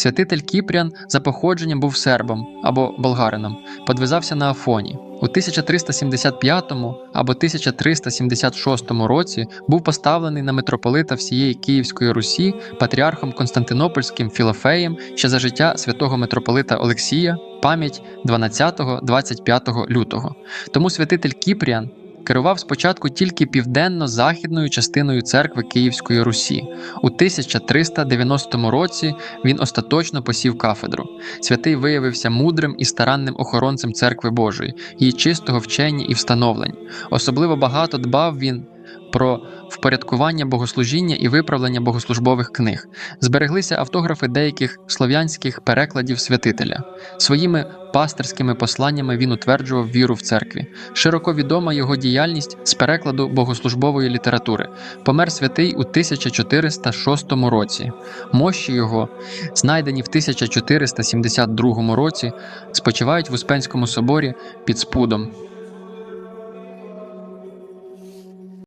Святитель Кіпріан за походженням був сербом або болгарином, подвизався на Афоні. У 1375 або 1376 році був поставлений на митрополита всієї Київської Русі патріархом Константинопольським Філофеєм ще за життя святого митрополита Олексія, пам'ять 12-25 лютого. Тому святитель Кіпріан керував спочатку тільки південно-західною частиною церкви Київської Русі. У 1390 році він остаточно посів кафедру. Святий виявився мудрим і старанним охоронцем церкви Божої, її чистого вчення і встановлень. Особливо багато дбав він про впорядкування богослужіння і виправлення богослужбових книг. Збереглися автографи деяких слов'янських перекладів святителя. Своїми пастирськими посланнями він утверджував віру в церкві. Широко відома його діяльність з перекладу богослужбової літератури. Помер святий у 1406 році. Мощі його, знайдені в 1472 році, спочивають в Успенському соборі під спудом.